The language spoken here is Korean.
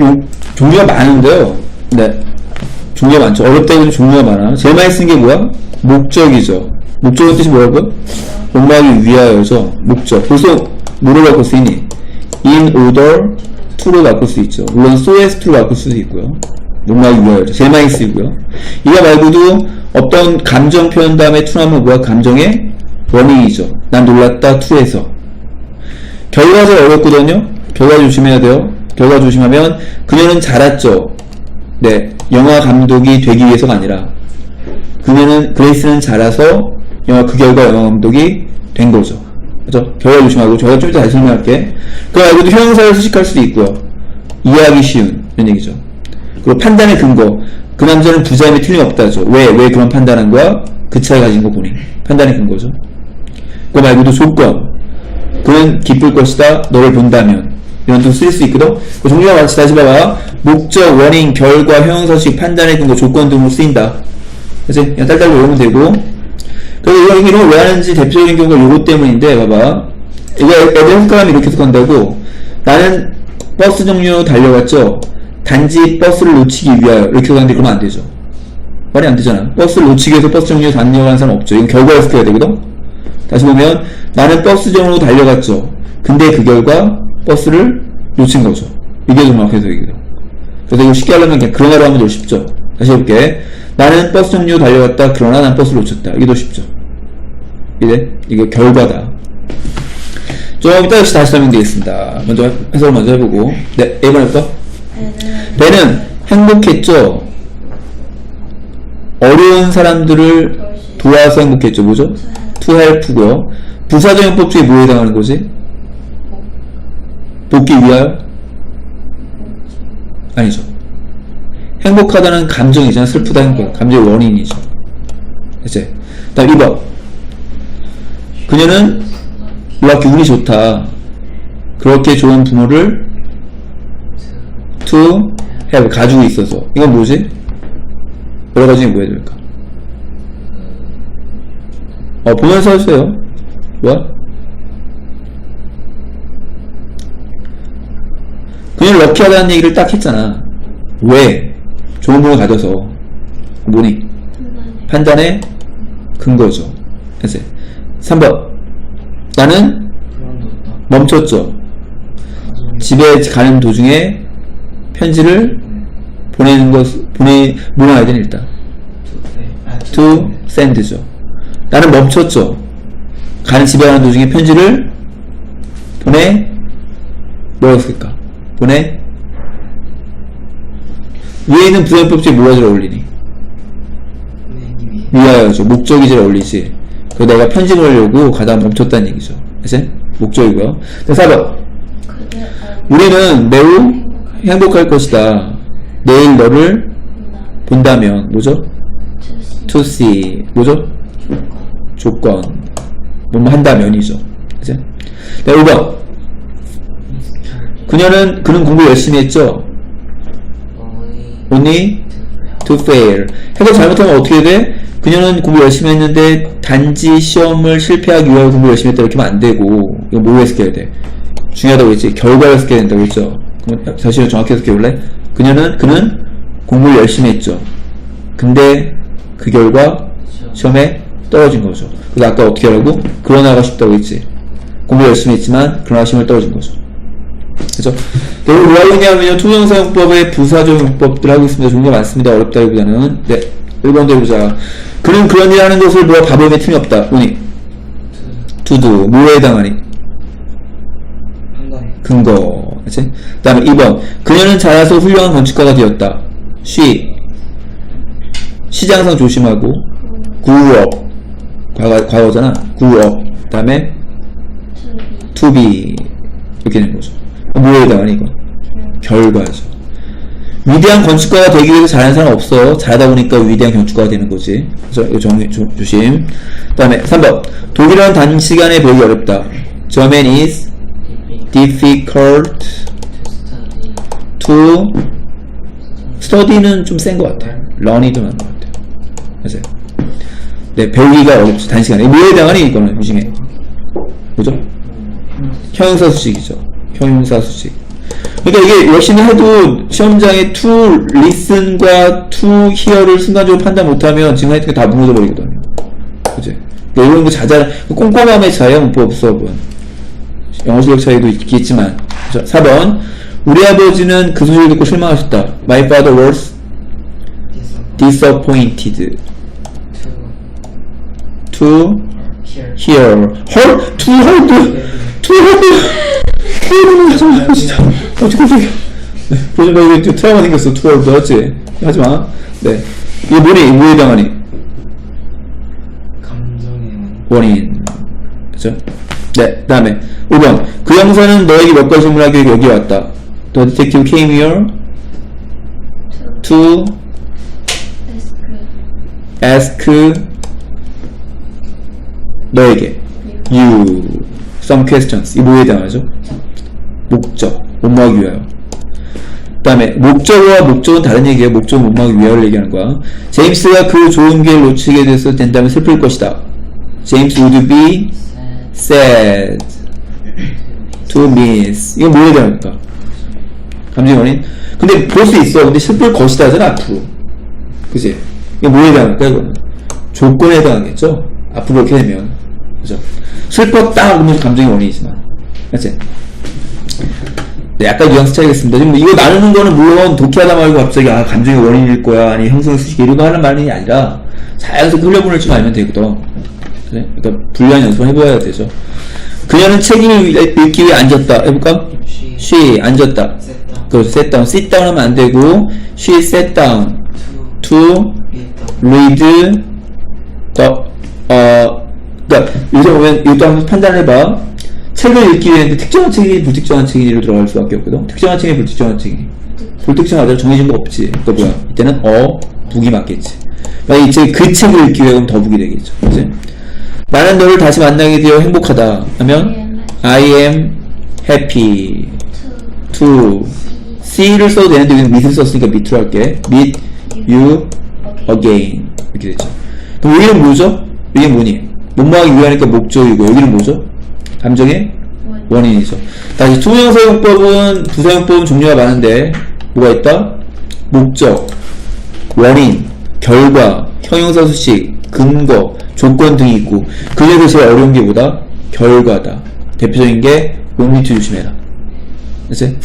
요, 종류가 많은데요. 네. 종류가 많죠. 어렵다고 종류가 많아. 제일 많이 쓴게 뭐야? 목적이죠. 목적의 뜻이 뭐라고요? 공부하기 위하여죠. 목적. 벌써 뭐로 바꿀 수 있니? in order to로 바꿀 수 있죠. 물론 so as to로 바꿀 수도 있고요. 공부하기 위하여죠. 제일 많이 쓰이고요. 이거 말고도 어떤 감정 표현 다음에 to 하면 뭐야? 감정의 원인이죠. 난 놀랐다 to에서. 결과가 어렵거든요. 결과 조심해야 돼요. 결과 조심하면 그녀는 잘했죠. 네, 영화 감독이 되기 위해서가 아니라 그녀는 그레이스는 잘해서 영화 그 결과 영화 감독이 된 거죠. 그죠? 결과 조심하고 저희가 좀 이따 다시 설명할게. 그 말고도 형용사를 수식할 수도 있고요. 이해하기 쉬운 이런 얘기죠. 그리고 판단의 근거. 그 남자는 부자임에 틀림없다죠. 왜? 왜 그런 판단한 거야? 그 차를 가진 거 보니. 판단의 근거죠. 그거 말고도 조건. 그는 기쁠 것이다. 너를 본다면. 이런 뜻쓸수 있거든. 그 종류가 많지. 다시 봐봐. 목적, 원인, 결과, 형용사식, 판단의 근거, 조건 등으로 쓰인다. 그치? 그냥 딸딸 외우면 되고. 그리고 이런 거왜 하는지 대표적인 경우가 요거 때문인데, 봐봐. 이거 애들 헷갈리면 이렇게 해석한다고. 나는 버스 종류 달려갔죠. 단지 버스를 놓치기 위하여. 이렇게 해석하는데 그러면 안 되죠. 말이 안 되잖아. 버스를 놓치기 위해서 버스 종류에 달려간 사람 없죠. 이건 결과를 해석해야 되거든. 다시 보면 나는 버스 정으로 달려갔죠. 근데 그 결과 버스를 놓친 거죠. 이게 정확 해석이거든. 그래서 이거 쉽게 하려면 그냥 그러나로 하면 더 쉽죠. 다시 해볼게. 나는 버스 정류 달려갔다. 그러나 난 버스를 놓쳤다. 이게 더 쉽죠. 이제 이거 결과다. 좀 이따 다시 다시 설명드리겠습니다. 먼저 해석을 먼저 해보고. 네, A번부터. 배는 행복했죠. 어려운 사람들을 도와서 행복했죠. 뭐죠? to help고요. 부사적용법 중에 뭐에 해당하는 거지? 돕기 위하여? 아니죠. 행복하다는 감정이잖아. 슬프다 행복. 감정의 원인이죠. 이제 다음 2번. 그녀는 놀랍게 운이 좋다. 그렇게 좋은 부모를 to have 가지고 있어서 이건 뭐지? 여러 가지 뭐 해야 될까? 어, 보면서 해주세요. 뭐야? 그냥 럭키하다는 얘기를 딱 했잖아. 왜? 좋은 부모 가져서. 뭐니? 판단의 근거죠. 이제 3번. 나는. 멈췄죠. 집에 가는 도중에 편지를 보내는 것, 보내, 뭐라야 되는 일단. to send죠. 나는 멈췄죠. 가는 집에 가는 도중에 편지를 보내 쓸까? 보내 위에 있는 부사용법칙 뭐가 잘 어울리니? 위하여죠. 목적이 잘 어울리지. 그 내가 편지 보내려고 가다 멈췄다는 얘기죠. 그치? 목적이고요. 자, 4번. 우리는 매우 행복할 것이다. 내일 너를 본다면 뭐죠? to see 뭐죠? 조건 뭐뭐 한다면이죠. 그죠? 네, 5번 그녀는 그는 공부 열심히 했죠. only to fail 해서 잘못하면 어떻게 돼? 그녀는 공부 열심히 했는데 단지 시험을 실패하기 위해 공부 열심히 했다 이렇게 하면 안 되고 이거 뭐로 해석해야 돼? 중요하다고 했지 결과를 해석해야 된다고 했죠 그럼 다시 정확히 해석해 볼래? 그녀는 그는 공부를 열심히 했죠 근데 그 결과 시험에 떨어진 거죠. 그래서 아까 어떻게 하라고? 그러나가 쉽다고 했지. 공부 열심히 했지만 그러나 시험에 떨어진 거죠. 그죠? 그리고 뭐 하고 있냐면요. 투명사용법의 부사적용법들 하고 있습니다. 종류가 많습니다. 어렵다기보다는. 네. 1번 대보자. 그는 그런 일 하는 것을 보아 바보임에 틈이 없다. 보니. 투두. 뭐에 해당하니? 근거. 그치? 그 다음에 2번. 그녀는 자라서 훌륭한 건축가가 되었다. 쉬. 시장상 조심하고. 구업. 과거, 과거잖아. 구업. 그 다음에 be. 이렇게 되는 거죠. 뭐에 해당하니, 이거? 결과죠. 위대한 건축가가 되기 위해서 잘하는 사람 없어. 잘하다 보니까 위대한 건축가가 되는 거지. 그래서 이거 정, 조, 조심. 그 다음에 3번. 독일어는 단시간에 배우기 어렵다. German is difficult to study는 좀 센 것 같아요. learn이 좀 나은 것 같아요. 맞아요. 네, 배우기가 어렵죠. 단시간에. 뭐에 해당하니, 이거는, 이 중에. 뭐죠? 형용사 수식이죠. 형용사 수식. 그러니까 이게 열심히 해도 시험장에 to listen과 to hear를 순간적으로 판단 못하면 지금 게다 무너져 버리거든요. 그지? 그러니까 이런 거 자자, 꼼꼼함의 차이야, 문법 수업은. 영어 실력 차이도 있겠지만. 자, 4번. 우리 아버지는 그 소식을 듣고 실망하셨다. My father was disappointed to here. hear. 헐? to hear? to hear? 정말 진짜. 어떻게 그렇게. 네, 보지 마, 이거 트라우마 생겼어. to hear. 맞지? 하지 마. 네. 이게 뭐니? 뭐에 해당하니? 감정의 원인. 그죠? 네, 그 다음에 5번. 그 형사는 너에게 몇 가지 질문하기 여기 왔다. The detective came here to ask 너에게 you some questions. 이 뭐에 해당하죠? 목적. 못막기 위하여. 그 다음에 목적어와 목적은 다른 얘기예요. 목적은 못막기 위하여를 얘기하는 거야. 제임스가 그 좋은 기회를 놓치게 돼서 된다면 슬플 것이다. James would be sad. to miss. 이건 뭐에 대합니까? 감정 원인? 근데 볼 수 있어. 근데 슬플 것이다 하잖아, 앞으로. 그지? 이게 뭐에 대합니까, 이거는? 조건에 해당하겠죠? 앞으로 그렇게 되면. 그죠? 슬펐다, 그러면 감정의 원인이지만. 그치? 네, 약간 뉘앙스 차이겠습니다. 지금 이거 나누는 거는 물론 독해하다 말고 갑자기 아 감정의 원인일 거야 아니 형성수식 이런 거 하는 말이 아니라 자연스럽게 흘려보낼 줄 알면 되거든. 그래? 그러니까 불리한 연습을 해봐야 되죠. 그녀는 책임을 읽기 위해 앉았다. 해볼까? She She 앉았다. 그래서 sit down, sit down 하면 안 되고 she sat down to to read the the 어 그러니까 요새 보면 이것도 한번 판단해봐. 책을 읽기 위해 특정한 책이 불특정한 책이로 들어갈 수밖에 없거든. 특정한 책이 불특정한 책이. 불특정하다 정해진 거 없지. 또 뭐야? 이때는 어 북이 맞겠지. 만약 이제 그 책을 읽기 위해 그럼 더북이 되겠죠. 그지? 나는 너를 다시 만나게 되어 행복하다. 하면 I am happy to see를 써도 되는데 여기는 meet를 썼으니까 meet로 할게. meet you again 이렇게 되죠. 그럼 여기는 뭐죠? 여기 뭐니? 못막하기 위하니까 목적이고 여기는 뭐죠? 감정의 원인이죠. 다시 투명사용법은 부사용법은 종류가 많은데 뭐가 있다? 목적, 원인, 결과, 형용사 수식, 근거, 조건 등이 있고 그 중에서 제일 어려운 게 뭐다? 결과다. 대표적인 게 롱리트 조심해라. 그치?